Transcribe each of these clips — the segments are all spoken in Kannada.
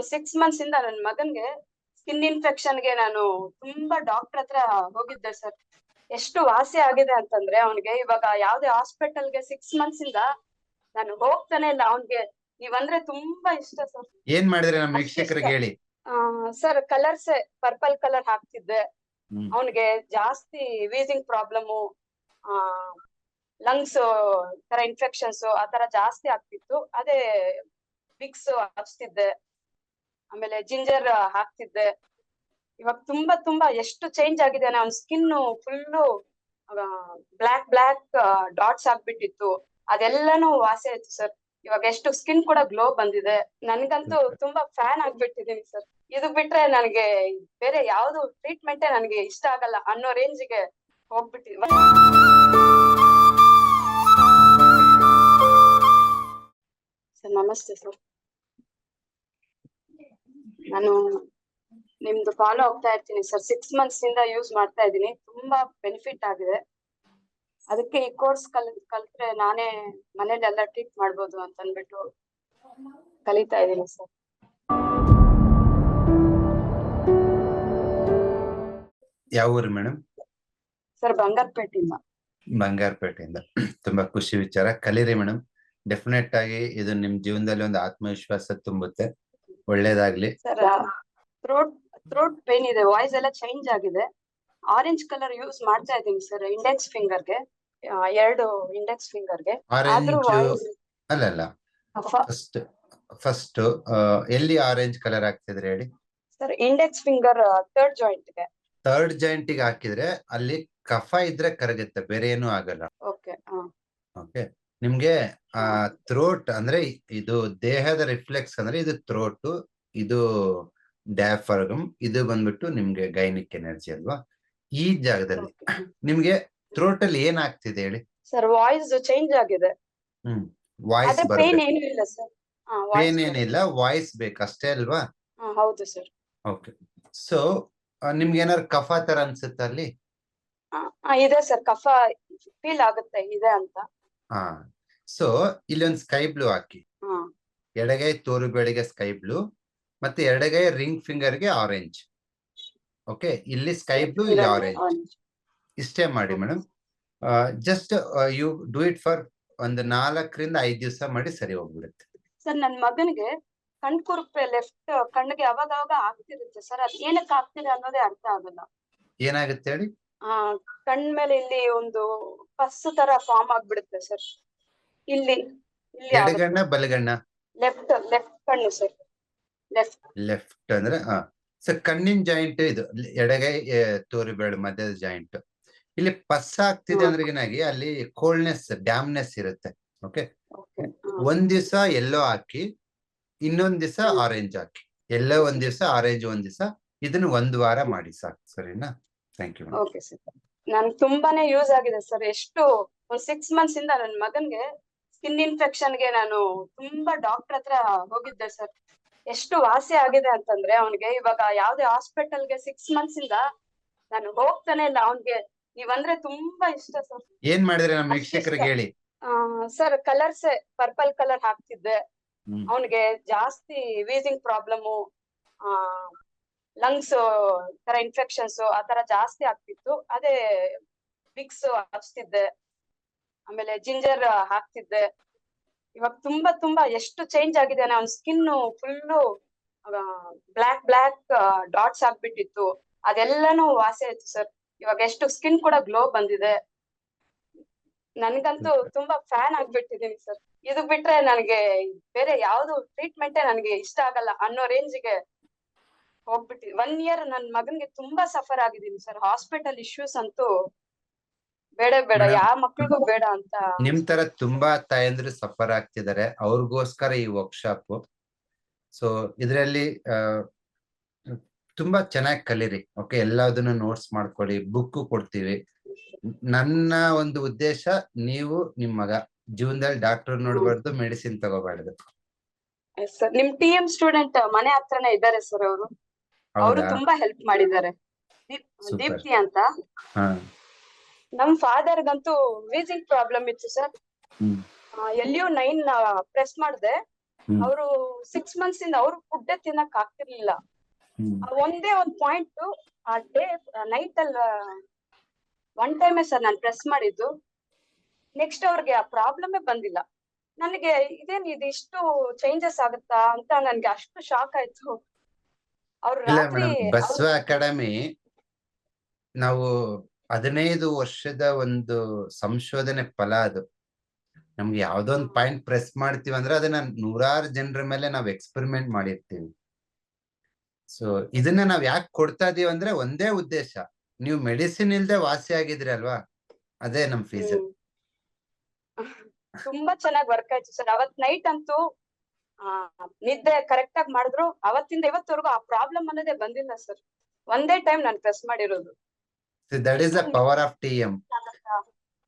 ಒಂದ್ ಸಿಕ್ಸ್ ಮಂತ್ಸ್ ಇಂದ ನನ್ ಮಗನ್ಗೆ ಸ್ಕಿನ್ ಇನ್ಫೆಕ್ಷನ್ಗೆ ನಾನು ತುಂಬಾ ಡಾಕ್ಟರ್ ಹತ್ರ ಹೋಗಿದ್ದೆ ಸರ್ ಎಷ್ಟು ವಾಸಿ ಆಗಿದೆ ಅಂತಂದ್ರೆ ಅವನಿಗೆ ಇವಾಗ ಯಾವ್ದೇ ಹಾಸ್ಪಿಟಲ್ಗೆ ಸಿಕ್ಸ್ ಮಂತ್ಸ್ ಇಂದ ನಾನು ಹೋಗ್ತಾನೆ ಇಲ್ಲ. ಅವನ್ಗೆ ನೀವಂದ್ರೆ ತುಂಬಾ ಇಷ್ಟ ಸರ್ ಏನ್ ಮಾಡಿದ್ರೆ ನಮ್ಮ ವೀಕ್ಷಕರಿಗೆ ಹೇಳಿ? ಸರ್ ಕಲರ್ಸ್ ಪರ್ಪಲ್ ಕಲರ್ ಹಾಕ್ತಿದ್ದೆ. ಅವನ್ಗೆ ಜಾಸ್ತಿ ವೀಸಿಂಗ್ ಪ್ರಾಬ್ಲಮ್ ಆ ಲಂಗ್ಸ್ ತರ ಇನ್ಫೆಕ್ಷನ್ಸ್ ಆ ತರ ಜಾಸ್ತಿ ಆಗ್ತಿತ್ತು. ಅದೇ ವಿಕ್ಸ್ ಹಚ್ತಿದ್ದೆ. ಆಮೇಲೆ ಜಿಂಜರ್ ಹಾಕ್ತಿದ್ದೆ. ಇವಾಗ ತುಂಬಾ ತುಂಬಾ ಎಷ್ಟು ಚೇಂಜ್ ಆಗಿದೆ ನನ್ನ skin full black black dots ಆಗ್ಬಿಟ್ಟಿತ್ತು. ಅದೆಲ್ಲಾನು ವಾಸಿ ಆಯ್ತು ಸರ್ ಇವಾಗ ಎಷ್ಟು ಸ್ಕಿನ್ ಕೂಡ ಗ್ಲೋ ಬಂದಿದೆ. ನನ್ಗಂತೂ ತುಂಬಾ ಫ್ಯಾನ್ ಆಗ್ಬಿಟ್ಟಿದೀನಿ ಸರ್ ಇದು ಬಿಟ್ರೆ ನನಗೆ ಬೇರೆ ಯಾವ್ದು ಟ್ರೀಟ್ಮೆಂಟ್ ನನಗೆ ಇಷ್ಟ ಆಗಲ್ಲ ಅನ್ನೋ ರೇಂಜ್ಗೆ ಹೋಗ್ಬಿಟ್ಟಿದ್ವಿ ಸರ್ ನಮಸ್ತೆ ಸರ್ ನಾನು ನಿಮ್ದು ಫಾಲೋ ಆಗ್ತಾ ಇರ್ತೀನಿ ಸರ್ ಸಿಕ್ಸ್ ಮಂತ್ಸ್ ಇಂದ ಯೂಸ್ ಮಾಡ್ತಾ ಇದ್ದೀನಿ. ತುಂಬಾ ಬೆನಿಫಿಟ್ ಆಗಿದೆ. ಅದಕ್ಕೆ ಈ ಕೋರ್ಸ್ ಕಲ್ ಕಲ್ತ್ರೆ ನಾನೇ ಮನೇಲಿ ಎಲ್ಲ ಟ್ರೀಟ್ ಮಾಡ್ಬೋದು ಅಂತ ಅಂದ್ಬಿಟ್ಟು ಕಲಿತಾ ಇದ್ದೀನಿ ಸರ್ ಯಾವ ಊರು ಮೇಡಮ್ ಸರ್ ಬಂಗಾರಪೇಟೆಯಿಂದ. ಬಂಗಾರಪೇಟೆಯಿಂದ. ತುಂಬಾ ಖುಷಿ ವಿಚಾರ. ಕಲೀರಿ ಮೇಡಮ್ ಡೆಫಿನೆಟ್ ಆಗಿ ಇದು ನಿಮ್ ಜೀವನದಲ್ಲಿ ಒಂದು ಆತ್ಮವಿಶ್ವಾಸ ತುಂಬುತ್ತೆ. ಒಳ್ಳೇದಾಗ್ಲಿ. ಸರ್ ಥ್ರೋಟ್ ಥ್ರೋಟ್ ಪೇನ್ ಇದೆ. ವಾಯ್ಸ್ ಎಲ್ಲ ಚೇಂಜ್ ಆಗಿದೆ. ಆರೆಂಜ್ ಕಲರ್ ಯೂಸ್ ಮಾಡ್ತಾ ಇದ್ದೀನಿ ಸರ್ ಇಂಡೆಕ್ಸ್ ಫಿಂಗರ್ಗೆ. ಎರಡು ಇಂಡೆಕ್ಸ್ ಫಿಂಗರ್ಗೆ. ಅಲ್ಲ ಅಲ್ಲ. ಫಸ್ಟ್ ಫಸ್ಟ್ ಎಲ್ಲಿ ಆರೆಂಜ್ ಕಲರ್ ಹಾಕ್ತಿದ್ರೆ ಹೇಳಿ? ಸರ್ ಇಂಡೆಕ್ಸ್ ಫಿಂಗರ್ ಥರ್ಡ್ ಜಾಯಿಂಟ್ಗೆ. ಥರ್ಡ್ ಜಾಯಿಂಟ್ಗೆ ಹಾಕಿದ್ರೆ ಅಲ್ಲಿ ಕಫ ಇದ್ರೆ ಕರಗುತ್ತೆ ಬೇರೆ ಏನು ಆಗಲ್ಲ ಓಕೆ ಓಕೆ ನಿಮ್ಗೆ ಆ ಥ್ರೋಟ್ ಅಂದ್ರೆ ಇದು ದೇಹದ ರಿಫ್ಲೆಕ್ಸ್ ಅಂದ್ರೆ ಇದು ಥ್ರೋಟ್ ಇದು ಡ್ಯಾಫರ್ಗಮ್ ಇದು ಬಂದ್ಬಿಟ್ಟು ನಿಮ್ಗೆ ಗೈನಿಕ್ ಎನರ್ಜಿ ಅಲ್ವಾ? ಈ ಜಾಗದಲ್ಲಿ ನಿಮ್ಗೆ ಥ್ರೋಟ್ ಅಲ್ಲಿ ಏನ್ ಆಗ್ತಿದೆ ಹೇಳಿ? ಸರ್ ವಾಯ್ಸ್ ಚೇಂಜ್ ಆಗಿದೆ. ಹ್ಮ್ ವಾಯ್ಸ್ ಪೇನ್ ಏನಿಲ್ಲ ವಾಯ್ಸ್ ಬೇಕಷ್ಟೇ ಅಷ್ಟೇ ಅಲ್ವಾ? ಹೌದು ಸರ್ ಓಕೆ ಸೊ ನಿಮ್ಗೆ ಏನಾದ್ರು ಕಫ ತರ ಅನ್ಸುತ್ತೆ ಅಲ್ಲಿ? ಇದೆ ಸರ್ ಕಫ ಫೀಲ್ ಆಗುತ್ತೆ ಇದೆ ಅಂತ. ಹಾ. ಸೊ ಇಲ್ಲೊಂದು ಸ್ಕೈ ಬ್ಲೂ ಹಾಕಿ. ಎಡಗೈ ತೋರು ಬೆಳಿಗ್ಗೆ ಸ್ಕೈ ಬ್ಲೂ ಮತ್ತೆ ಎಡಗೈ ರಿಂಗ್ ಫಿಂಗರ್ಗೆ ಆರೆಂಜ್ ಓಕೆ ಇಲ್ಲಿ ಸ್ಕೈ ಬ್ಲೂ ಇಲ್ಲಿ ಆರೆಂಜ್ ಇಷ್ಟೇ ಮಾಡಿ madam just you do it for ಒಂದು ನಾಲ್ಕರಿಂದ ಐದ್ ದಿವಸ ಮಾಡಿ ಸರಿ ಹೋಗ್ಬಿಡುತ್ತೆ. ಸರ್ ನನ್ನ ಮಗನಿಗೆ ಕಣ್ ಕುರುಪೆ ಲೆಫ್ಟ್ ಕಣ್ಣಿಗೆ ಅವಾಗ ಅವಾಗ ಆಗ್ತಿರುತ್ತೆ? ಸರ್ ಅದ್ ಏನಕ್ಕೆ ಆಗ್ತಿದೆ ಅನ್ನೋದೇ ಅರ್ಥ ಆಗಲ್ಲ. ಏನಾಗುತ್ತೆ ಹೇಳಿ? ಆ ಕಣ್ಮೇಲೆ ಇಲ್ಲಿ ಒಂದು ಪಸ್ ತರ ಫಾರ್ಮ್ ಆಗ್ಬಿಡುತ್ತೆ ಸರ್ ಇಲ್ಲಿ ಇಲ್ಲಿ ಎಡಗಣ್ಣ ಬಲಗಣ್ಣ ಲೆಫ್ಟ್ ಲೆಫ್ಟ್ ಕಣ್ಣು ಸರ್ ಲೆಫ್ಟ್ ಲೆಫ್ಟ್ ಅಂದ್ರೆ ಹಾ ಸೊ ಕಣ್ಣಿನ ಜಾಯಿಂಟ್ ಇದು ಎಡಗೈ ತೋರಿಬೇಡ ಮಧ್ಯದ ಜಾಯಿಂಟ್ ಇಲ್ಲಿ ಪಸ್ ಆಗ್ತಿದೆ. ಅಂದ್ರೆ ಏನಾಗಿ ಅಲ್ಲಿ ಕೋಲ್ಡ್ನೆಸ್ ಡ್ಯಾಮ್ನೆಸ್ ಇರುತ್ತೆ ಓಕೆ ಒಂದ್ ದಿವಸ ಎಲ್ಲೋ ಹಾಕಿ ಇನ್ನೊಂದ್ ದಿವಸ. ಆರೆಂಜ್ ಹಾಕಿ. ಎಲ್ಲೋ ಒಂದ್ ದಿವಸ ಆರೆಂಜ್ ಒಂದ್ ದಿವಸ ಇದನ್ನ ಒಂದ್ ವಾರ ಮಾಡಿ ಸಾಕು ಸರಿನಾ? ಥ್ಯಾಂಕ್ ಯು ಓಕೆ ಸರ್ ನನ್ ತುಂಬಾನೇ ಯೂಸ್ ಆಗಿದೆ ಸರ್ ಎಷ್ಟು ಒಂದ್ ಸಿಕ್ಸ್ ಮಂತ್ಸ್ ಇಂದ ನನ್ ಮಗನ್ಗೆ ಸ್ಕಿನ್ ಇನ್ಫೆಕ್ಷನ್ಗೆ ನಾನು ತುಂಬಾ ಡಾಕ್ಟರ್ ಹತ್ರ ಹೋಗಿದ್ದೆ ಸರ್ ಎಷ್ಟು ವಾಸಿ ಆಗಿದೆ ಅಂತಂದ್ರೆ ಅವನಿಗೆ ಇವಾಗ ಯಾವ್ದೇ ಹಾಸ್ಪಿಟಲ್ಗೆ ಸಿಕ್ಸ್ ಮಂತ್ಸ್ ಇಂದ ನಾನು ಹೋಗ್ತಾನೆ ಇಲ್ಲ ಅವನ್ಗೆ. ನೀವಂದ್ರೆ ತುಂಬಾ ಇಷ್ಟ ಸರ್ ಏನ್ ಮಾಡಿದ್ರೆ ನಮ್ಮ ವೀಕ್ಷಕರಿಗೆ ಹೇಳಿ. ಸರ್ ಕಲರ್ಸ್ ಪರ್ಪಲ್ ಕಲರ್ ಹಾಕ್ತಿದ್ದೆ. ಅವನ್ಗೆ ಜಾಸ್ತಿ ವೀಸಿಂಗ್ ಪ್ರಾಬ್ಲಮ್ ಆ ಲಂಗ್ಸ್ ತರ ಇನ್ಫೆಕ್ಷನ್ಸ್ ಆ ತರ ಜಾಸ್ತಿ ಆಗ್ತಿತ್ತು. ಅದೇ ವಿಕ್ಸ್ ಹಚ್ತಿದ್ದೆ. ಆಮೇಲೆ ಜಿಂಜರ್ ಹಾಕ್ತಿದ್ದೆ. ಇವಾಗ ತುಂಬಾ ತುಂಬಾ ಎಷ್ಟು ಚೇಂಜ್ ಆಗಿದೆ ನಮ್ skin full black black dots ಆಗ್ಬಿಟ್ಟಿತ್ತು. ಅದೆಲ್ಲಾನು ವಾಸಿ ಆಯ್ತು ಸರ್ ಇವಾಗ ಎಷ್ಟು ಸ್ಕಿನ್ ಕೂಡ ಗ್ಲೋ ಬಂದಿದೆ. ನನ್ಗಂತೂ ತುಂಬಾ ಫ್ಯಾನ್ ಆಗ್ಬಿಟ್ಟಿದೀನಿ ಸರ್ ಇದು ಬಿಟ್ರೆ ನನಗೆ ಬೇರೆ ಯಾವ್ದು ಟ್ರೀಟ್ಮೆಂಟೇ ನನಗೆ ಇಷ್ಟ ಆಗಲ್ಲ ಅನ್ನೋ ರೇಂಜ್ಗೆ ಹೋಗ್ಬಿಟ್ಟಿ ಒನ್ ಇಯರ್ ನನ್ ಮಗನ್ಗೆ ತುಂಬಾ ಸಫರ್ ಆಗಿದ್ದೀನಿ ಸರ್ ಹಾಸ್ಪಿಟಲ್ ಇಶ್ಯೂಸ್ ಅಂತೂ ಬೇಡ ಬೇಡ. ಯಾವ ಮಕ್ಳಿಗೂ ಬೇಡ ಅಂತ. ನಿಮ್ ತರ ತುಂಬಾ ತಾಯಂದ್ರು ಸಫರ್ ಆಗ್ತಿದ್ದಾರೆ. ಅವ್ರಿಗೋಸ್ಕರ ಈ ವರ್ಕ್ಶಾಪ್ ಸೊ ಇದರಲ್ಲಿ ತುಂಬಾ ಚೆನ್ನಾಗಿ ಕಲೀರಿ. ಓಕೆ ಎಲ್ಲದನ್ನು ನೋಟ್ಸ್ ಮಾಡ್ಕೊಳ್ಳಿ ಬುಕ್ ಕೊಡ್ತೀವಿ. ನನ್ನ ಒಂದು ಉದ್ದೇಶ ನೀವು ನಿಮ್ ಮಗ ಜೀವನದಲ್ಲಿ ಡಾಕ್ಟರ್ ನೋಡ್ಬಾರ್ದು ಮೆಡಿಸಿನ್ ತಗೋಬಾರ್ದು. ಸರ್ ನಿಮ್ ಟಿ ಎಂ ಸ್ಟೂಡೆಂಟ್ ಮನೆ ಹತ್ರನೇ ಇದ್ದಾರೆ ಸರ್ ಅವರು. ಅವರು ತುಂಬಾ ಹೆಲ್ಪ್ ಮಾಡಿದ್ದಾರೆ. ದೀಪ್ತಿ ಅಂತ. ನಮ್ ಫಾದರ್ ಫಾದರ್ಗಂತೂ ವೀಸಿಂಗ್ ಪ್ರಾಬ್ಲಮ್ ಇತ್ತು ಸರ್ ಎಲ್ಲಿಯೂ ನೈನ್ ಪ್ರೆಸ್ ಮಾಡಿದೆ. ಅವರು ಸಿಕ್ಸ್ ಮಂತ್ಸ್ ಇಂದ ಅವ್ರು ಫುಡ್ ತಿನ್ನಕ್ ಆಗ್ತಿರ್ಲಿಲ್ಲ. ಒಂದೇ ಒಂದ್ ಪಾಯಿಂಟ್ ಆ ಡೇ ನೈಟ್ ಅಲ್ಲಿ ಒನ್ ಟೈಮ್ ಸರ್ ನಾನು ಪ್ರೆಸ್ ಮಾಡಿದ್ದು. ನೆಕ್ಸ್ಟ್ ಅವ್ರಿಗೆ ಆ ಪ್ರಾಬ್ಲಮೇ ಬಂದಿಲ್ಲ. ನನಗೆ ಇದೇನ್ ಇದು ಇಷ್ಟು ಚೇಂಜಸ್ ಆಗುತ್ತಾ ಅಂತ ನನ್ಗೆ ಅಷ್ಟು ಶಾಕ್ ಆಯ್ತು. ಇಲ್ಲ ಮೇಡಮ್ ಬಸವ ಅಕಾಡೆಮಿ ನಾವು ಹದಿನೈದು ವರ್ಷದ ಒಂದು ಸಂಶೋಧನೆ ಫಲ ಅದು. ನಮ್ಗೆ ಯಾವ್ದೋ ಒಂದು ಪಾಯಿಂಟ್ ಪ್ರೆಸ್ ಮಾಡ್ತೀವಿ ಅಂದ್ರೆ ಅದನ್ನ ನೂರಾರು ಜನರ ಮೇಲೆ ನಾವ್ ಎಕ್ಸ್ಪೆರಿಮೆಂಟ್ ಮಾಡಿರ್ತೀವಿ. ಸೊ ಇದನ್ನ ನಾವ್ ಯಾಕೆ ಕೊಡ್ತಾ ಇದೀವಿ ಅಂದ್ರೆ ಒಂದೇ ಉದ್ದೇಶ ನೀವು ಮೆಡಿಸಿನ್ ಇಲ್ದೆ ವಾಸಿ ಆಗಿದ್ರಿ ಅಲ್ವಾ? ಅದೇ ನಮ್ ಫೀಸ್ ತುಂಬಾ ಚೆನ್ನಾಗಿ ವರ್ಕ್ ಆಯ್ತು ಸರ್. ಅವತ್ ನೈಟ್ ಅಂತೂ ನಿದ್ದೆ ಕರೆಕ್ಟ್ ಆಗಿ ಮಾಡಿದ್ರು. ಅವತ್ತಿಂದ ಇವತ್ತವರೆಗೂ ಆ ಪ್ರಾಬ್ಲಮ್ ಅನ್ನೋದೇ ಬಂದಿಲ್ಲ ಸರ್ ಒಂದೇ ಟೈಮ್ ನಾನು ಪ್ರೆಸ್ ಮಾಡಿರೋದು. That is the power of T M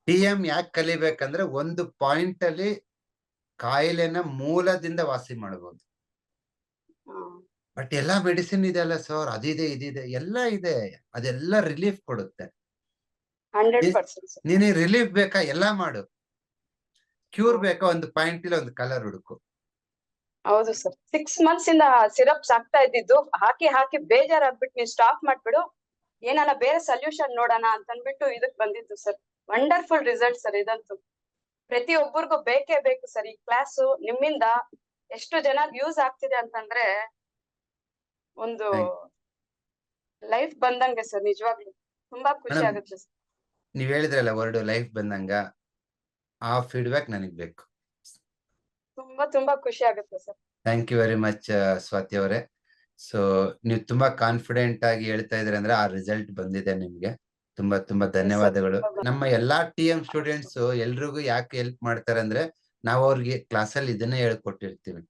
T M ಯಾಕೆ ಕಲಿಬೇಕಂದ್ರೆ ಒಂದು ಪಾಯಿಂಟ್ ಅಲ್ಲಿ ಕಾಯಿಲೆನ ಮೂಲದಿಂದ ವಾಸಿ ಮಾಡಬಹುದು ಬಟ್ ಎಲ್ಲಾ ಮೆಡಿಸಿನ್ ಇದೆ ಅಲ್ಲ ಸರ್ ಅದಿದೆ ಇದಿದೆ ಎಲ್ಲ ಇದೆ. ಅದೆಲ್ಲ ರಿಲೀಫ್ ಕೊಡುತ್ತೆ. ಪರ್ಸೆಂಟ್ ರಿಲೀಫ್ ಬೇಕಾ? ಎಲ್ಲಾ ಮಾಡು. ಕ್ಯೂರ್ ಬೇಕಾ? ಒಂದು ಪಾಯಿಂಟ್ ಇಲ್ಲ ಒಂದು ಕಲರ್ ಹುಡುಕು. ಹೌದು ಸರ್. ಸಿಕ್ಸ್ ಮಂತ್ಸ್ ಇಂದ ಸಿರಪ್ಸ್ ಆಗ್ತಾ ಇದ್ದಿದ್ದು. ಹಾಕಿ ಹಾಕಿ ಬೇಜಾರಾಗ್ಬಿಟ್ಟು ನೀವು ಸ್ಟಾಪ್ ಮಾಡ್ಬಿಡು. ಏನಾನ ಬೇರೆ ಸೊಲ್ಯೂಷನ್ ನೋಡೋಣ ಅಂತ ಅನ್ಬಿಟ್ಟು ಇದಕ್ ಬಂದಿದ್ದು ಸರ್. ವಂಡರ್ಫುಲ್ ರಿಸಲ್ಟ್ ಸರ್ ಇದಂತೂ. ಪ್ರತಿಯೊಬ್ಬರಿಗೂ ಬೇಕೇ ಬೇಕು ಸರ್ ಈ ಕ್ಲಾಸ್ ನಿಮ್ಮಿಂದ ಎಷ್ಟು ಜನ ಯೂಸ್ ಆಗ್ತಿದೆ ಅಂತಂದ್ರೆ ಒಂದು ಲೈಫ್ ಬಂದಂಗೆ ಸರ್ ನಿಜವಾಗ್ಲು. ತುಂಬಾ ಖುಷಿ ಆಗುತ್ತೆ ಸರ್. ನೀವ್ ಹೇಳಿದ್ರಲ್ಲ ವರ್ಡ್ ಲೈಫ್ ಬಂದಂಗ. ಆ ಫೀಡ್ಬ್ಯಾಕ್ ನನಗ್ ಬೇಕು. ತುಂಬಾ ತುಂಬಾ ಖುಷಿ ಆಗುತ್ತೆ sir. Thank you very much Swati ಅವರೇ. ಸೊ ನೀವು ತುಂಬಾ ಕಾನ್ಫಿಡೆಂಟ್ ಆಗಿ ಹೇಳ್ತಾ ಇದ್ರೆ ಅಂದ್ರೆ ಆ ರಿಸಲ್ಟ್ ಬಂದಿದೆ ನಿಮ್ಗೆ. ತುಂಬಾ ತುಂಬಾ ಧನ್ಯವಾದಗಳು. ನಮ್ಮ ಎಲ್ಲಾ ಟಿ ಎಂ ಸ್ಟೂಡೆಂಟ್ಸ್ ಎಲ್ರಿಗೂ ಯಾಕೆ ಹೆಲ್ಪ್ ಮಾಡ್ತಾರೆ ಅಂದ್ರೆ ನಾವು ಅವ್ರಿಗೆ ಕ್ಲಾಸಲ್ಲಿ ಇದನ್ನೇ ಹೇಳ್ಕೊಟ್ಟಿರ್ತೀವಿ.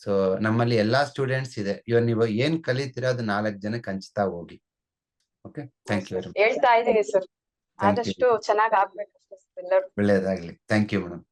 ಸೊ ನಮ್ಮಲ್ಲಿ ಎಲ್ಲಾ ಸ್ಟೂಡೆಂಟ್ಸ್ ಇದೆ. ಇವಾಗ ನೀವು ಏನ್ ಕಲಿತೀರಾ ಅದು ನಾಲ್ಕು ಜನ ಹಂಚ್ತಾ ಹೋಗಿ. Okay thank you very much ಹೇಳ್ತಾ ಇದೀನಿ ಸರ್. ಆದಷ್ಟು ಚೆನ್ನಾಗಿ ಆಗ್ಬೇಕು ಒಳ್ಳೇದಾಗ್ಲಿ. Thank you madam